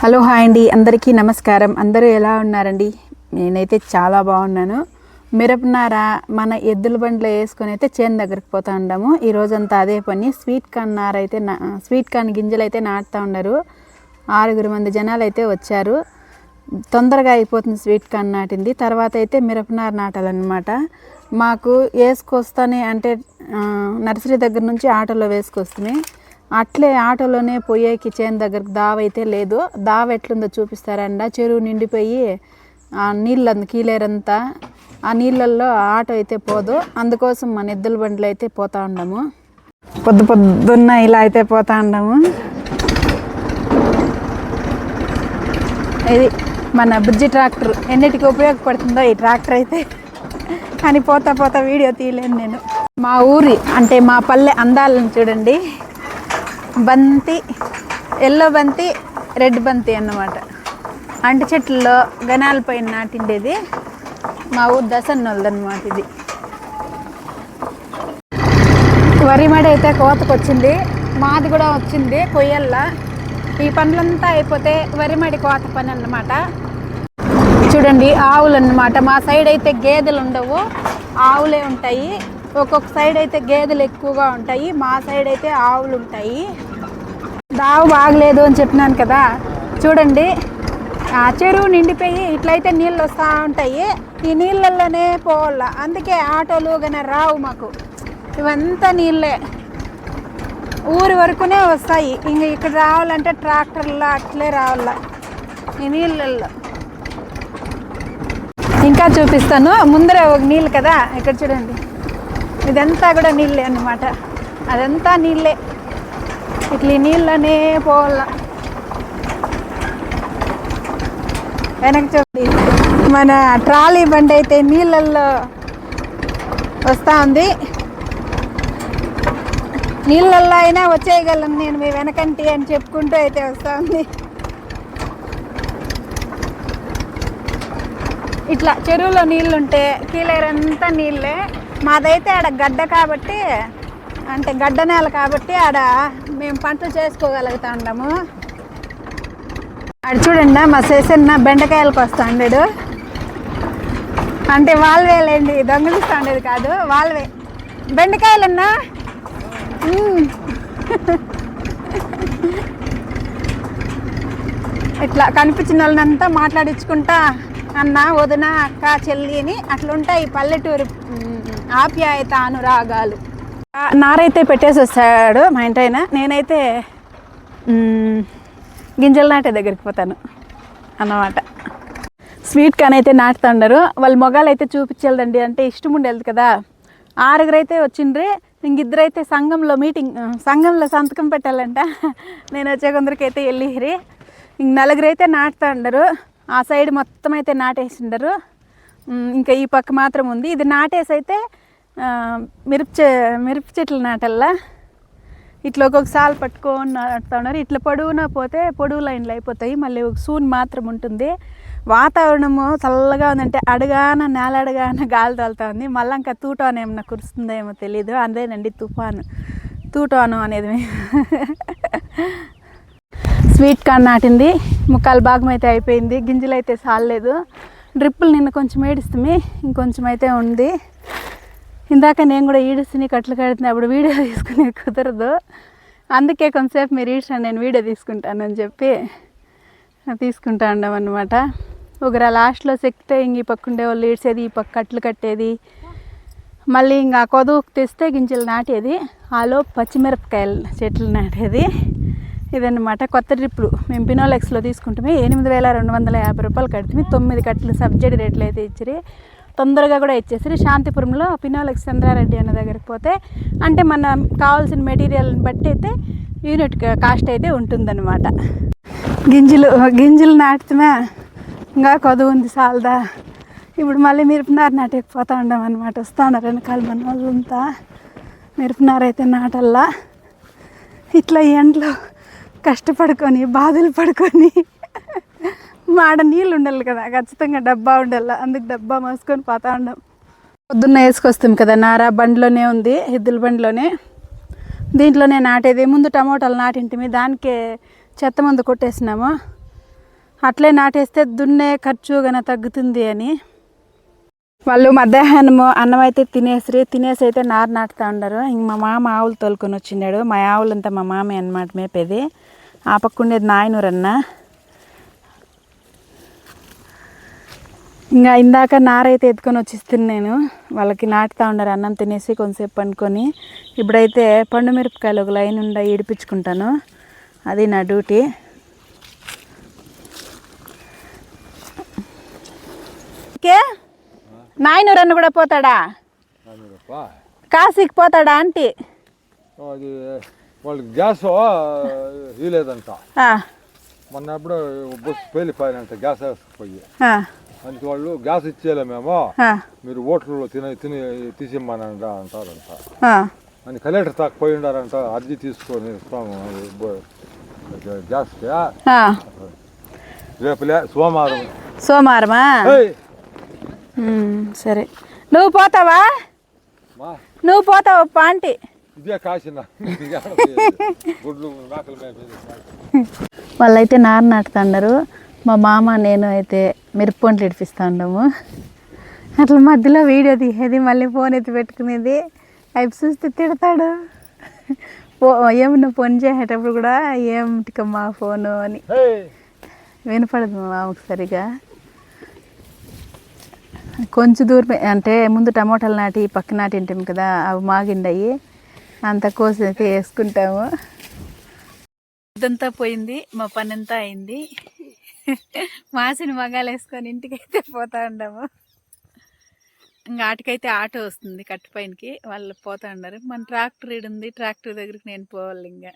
Hello hi అండి అందరికీ నమస్కారం. అందరూ ఎలా ఉన్నారండి? నేనైతే చాలా బాగున్నాను. మిరపనార మన ఎద్దుల బండిలో వేసుకొని అయితే చేను దగ్గరికి పోతా ఉండము. ఈ రోజంతా అదే పని. స్వీట్ కార్న్ నార అయితే నా స్వీట్ కార్న్ గింజలు అయితే నాటుతూ ఉన్నారు ఆరుగురు మంది జనాలు అయితే వచ్చారు. తొందరగా అయిపోతుంది స్వీట్ కార్న్ నాటింది. తర్వాత అయితే మిరపనార నాటాలన్నమాట. మాకు వేసుకొస్తానే అంటే నర్సరీ దగ్గర నుంచి ఆటోలో వేసుకొస్తున్నాయి. అట్లే ఆటోలోనే పోయేకి చేను దగ్గరకు దావ అయితే లేదు. దావ ఎట్లుందో చూపిస్తారండ చెరువు నిండిపోయి ఆ నీళ్ళ కీలేరంతా ఆ నీళ్ళల్లో ఆటో అయితే పోదు. అందుకోసం మన ఎద్దుల బండ్లు అయితే పోతా ఉండము. పొద్దు పొద్దున్న ఇలా అయితే పోతా ఉండము. ఇది మన బుజ్జి ట్రాక్టర్. ఎన్నిటికి ఉపయోగపడుతుందో ఈ ట్రాక్టర్ అయితే. కానీ పోతా పోతా వీడియో తీయలేను నేను. మా ఊరి అంటే మా పల్లె అందాలను చూడండి. బంతి ఎల్లో బంతి రెడ్ బంతి అన్నమాట. అంటి చెట్లలో గనాల పైన నాటిండేది మా ఊరు దసన్నోళ్ళదన్నమాట ఇది. వరి మడి అయితే కోతకు వచ్చింది మాది కూడా వచ్చింది కొయ్యల్లా ఈ పనులంతా అయిపోతే వరి మడి కోత పని అన్నమాట. చూడండి ఆవులు అన్నమాట మా సైడ్ అయితే గేదెలు ఉండవు ఆవులే ఉంటాయి. ఒక్కొక్క సైడ్ అయితే గేదెలు ఎక్కువగా ఉంటాయి మా సైడ్ అయితే ఆవులు ఉంటాయి. దావు బాగలేదు అని చెప్పినాను కదా. చూడండి ఆ చెరువు నిండిపోయి ఇట్లయితే నీళ్ళు వస్తూ ఉంటాయి. ఈ నీళ్ళల్లోనే పోవాల. అందుకే ఆటోలు కానీ రావు మాకు. ఇవంతా నీళ్ళే. ఊరి వరకునే వస్తాయి. ఇంక ఇక్కడ రావాలంటే ట్రాక్టర్లో అట్లే రావాల. ఈ నీళ్ళల్లో. ఇంకా చూపిస్తాను. ముందర ఒక నీళ్ళు కదా. ఇక్కడ చూడండి. ఇదంతా కూడా నీళ్ళే అన్నమాట. అదంతా నీళ్ళే. ఇట్లా నీళ్ళనే పోవాల. వెనక్కి చూడండి. మన ట్రాలీ బండి అయితే నీళ్ళల్లో వస్తూ ఉంది. నీళ్ళల్లో అయినా వచ్చేయగలను నేను మీ వెనకంటి అని చెప్పుకుంటూ అయితే వస్తూ ఉంది. ఇట్లా చెరువులో నీళ్ళుంటే కీలేరంతా నీళ్ళే. మాదైతే ఆడ గడ్డ కాబట్టి అంటే గడ్డ నేల కాబట్టి ఆడ మేము పంటలు చేసుకోగలుగుతా ఉండము అది చూడండి మా సేసన్న బెండకాయలకు వస్తా ఉండేడు అంటే వాళ్ళవేలేండి దొంగలిస్తా ఉండేది కాదు వాళ్ళవే. బెండకాయలన్నా? ఇట్లా కనిపించిన వాళ్ళనంతా మాట్లాడించుకుంటా అన్న వదిన అక్క చెల్లి అని అట్లుంటాయి పల్లెటూరు ఆప్యాయత అనురాగాలు నారైతే పెట్టేసి వస్తాడు మా ఇంటి నేనైతే గింజలు నాటే దగ్గరికి పోతాను అన్నమాట. స్వీట్ కార్న్ అయితే నాటుతుండరు. వాళ్ళ మొగాలు అయితే చూపించేదండి అంటే ఇష్టం ఉండేది కదా. ఆరుగురు అయితే వచ్చిండ్రి. ఇంకిద్దరైతే సంఘంలో మీటింగ్ సంఘంలో సంతకం పెట్టాలంట. నేను వచ్చే కొందరికైతే వెళ్ళిరి ఇంక నలుగురు అయితే నాటుతా ఉండరు ఆ సైడ్ మొత్తం అయితే నాటేసిండరు. ఇంకా ఈ పక్క మాత్రం ఉంది. ఇది నాటేసి అయితే మిరప చె మిరప చెట్లు నాటల్లా? ఇట్లా ఒక్కొక్క సాల్ పట్టుకొని నాటుతా ఉన్నారు. ఇట్లా పొడవునా పోతే పొడవు లైన్లు అయిపోతాయి. మళ్ళీ ఒక సూన్ మాత్రం ఉంటుంది. వాతావరణము చల్లగా ఉందంటే అడగాన నేల అడగాన గాలి తోలుతా ఉంది. మళ్ళీ ఇంకా తూటాను ఏమన్నా కురుస్తుందో ఏమో తెలియదు అదేనండి తుఫాను. తూటాను అనేది స్వీట్ కార్న్ నాటింది. ముక్కాలు భాగం అయితే అయిపోయింది. గింజలు అయితే సాలలేదు. డ్రిప్పులు నిన్న కొంచెం ఏడిస్తుంది ఇంకొంచెం అయితే ఉంది. ఇందాక నేను కూడా ఈడుస్తుని కట్లు కడుతున్నా అప్పుడు వీడియో తీసుకునే కుదరదు. అందుకే కొంతసేపు మీరు ఈడ్చండి నేను వీడియో తీసుకుంటానని చెప్పి తీసుకుంటా ఉండం అనమాట ఒకరు లాస్ట్లో సెక్తే ఇంక ఈ పక్క ఉండే వాళ్ళు ఈడ్చేది ఈ పక్క కట్లు కట్టేది. మళ్ళీ ఇంకా కొదువుకు తెస్తే గింజలు నాటేది. ఆలో పచ్చిమిరపకాయలు చెట్లు నాటేది. ఇదన్నమాట కొత్త ట్రిప్లు. మేము పినోలెక్స్లో తీసుకుంటే ఎనిమిది వేల రెండు వందల యాభై రూపాయలు కడితే తొమ్మిది కట్టలు సబ్సిడీ రేట్లు అయితే ఇచ్చిరి. తొందరగా కూడా ఇచ్చేసి శాంతిపురంలో పినోలెక్స్ చంద్రారెడ్డి అన్న దగ్గరికి పోతే అంటే మన కావాల్సిన మెటీరియల్ని బట్టి అయితే యూనిట్ కాస్ట్ అయితే ఉంటుందన్నమాట. గింజలు గింజలు నాటుతున్నా ఇంకా కొదువు ఉంది సాలదా. ఇప్పుడు మళ్ళీ మిరపనారు నాటకపోతా ఉండం అనమాట వస్తాను వెనకాల మన వాళ్ళంతా మిరపనారు అయితే నాటల్లా. ఇట్లా ఎండలో కష్టపడుకొని బాధలు పడుకొని మాడ నీళ్ళు ఉండాలి కదా ఖచ్చితంగా డబ్బా ఉండాలి. అందుకు డబ్బా మోసుకొని పోతా ఉండం పొద్దున్న వేసుకొస్తాం కదా నారా బండిలోనే ఉంది ఎద్దుల బండిలోనే. దీంట్లోనే నాటేది ముందు టమోటాలు నాటింటిమి దానికే చెత్త మందు కొట్టేసినాము. అట్లే నాటేస్తే దున్నే ఖర్చు గన తగ్గుతుంది అని. వాళ్ళు మధ్యాహ్నము అన్నం అయితే తినేసి తినేసి అయితే నారు నాటుతా ఉన్నారు. ఇంక మా మామ ఆవులు తోలుకొని వచ్చిండాడు మా ఆవులంతా మా మామే అన్నమాట మేపేది. ఆ పక్క ఉండేది నాయనూరన్న. ఇంకా ఇందాక నారైతే ఎత్తుకొని వచ్చిస్తుంది నేను. వాళ్ళకి నాటుతా ఉండరు అన్నం తినేసి కొంతసేపు పండుకొని. ఇప్పుడైతే పండు మిరపకాయలు ఒక లైన్ ఉండ ఇడిపించుకుంటాను అది నా డ్యూటీ. ఓకే నాయనూరన్న కూడా పోతాడా? కాశీకి పోతాడా ఆంటీ? వాళ్ళకి గ్యాస్ ఇలేదంట మొన్న ఎప్పుడో బస్సు పేలిపోయినంట గ్యాస్ ఆ, అందుకే వాళ్ళు గ్యాస్ ఇచ్చేలే మేము. మీరు హోటల్లో తిని తిని తీసిమ్మనంట అంటారంట. అని కలెక్టర్ దాకా పోయి ఉండారంట అర్జీ తీసుకొని ఇస్తాము గ్యాస్కి ఆ. రేపులే సోమవారం. సోమవారమా? సరే. నువ్వు పోతావా? నువ్వు పోతావా ఆంటీ ఇదే కాసిన వాళ్ళైతే నారు నాటుతాండరు. మా మామ నేను అయితే మిరపొంట్లు ఇడిపిస్తూ ఉండము అట్లా మధ్యలో వీడియో తీసేది మళ్ళీ ఫోన్ ఎత్తి పెట్టుకునేది. అవి చూస్తే తిడతాడు. పో ఏమన్నా ఫోన్ చేసేటప్పుడు కూడా ఏమిటికమ్మా ఫోను అని. వినపడదు మా మామకు సరిగా. కొంచెం దూరమే అంటే ముందు టమోటాలు నాటి పక్క నాటి కదా అవి మాగిండయి. అంత కోసి అయితే వేసుకుంటాము. ఇదంతా పోయింది మా పని అంతా అయింది. మాసిన మగాలు వేసుకొని ఇంటికైతే పోతా ఉండము. ఇంకా ఆటకైతే ఆటో వస్తుంది కట్టుపైనకి వాళ్ళు పోతా ఉన్నారు మన ట్రాక్టర్ ఈడ ఉంది ట్రాక్టర్ దగ్గరికి నేను పోవాలి ఇంకా.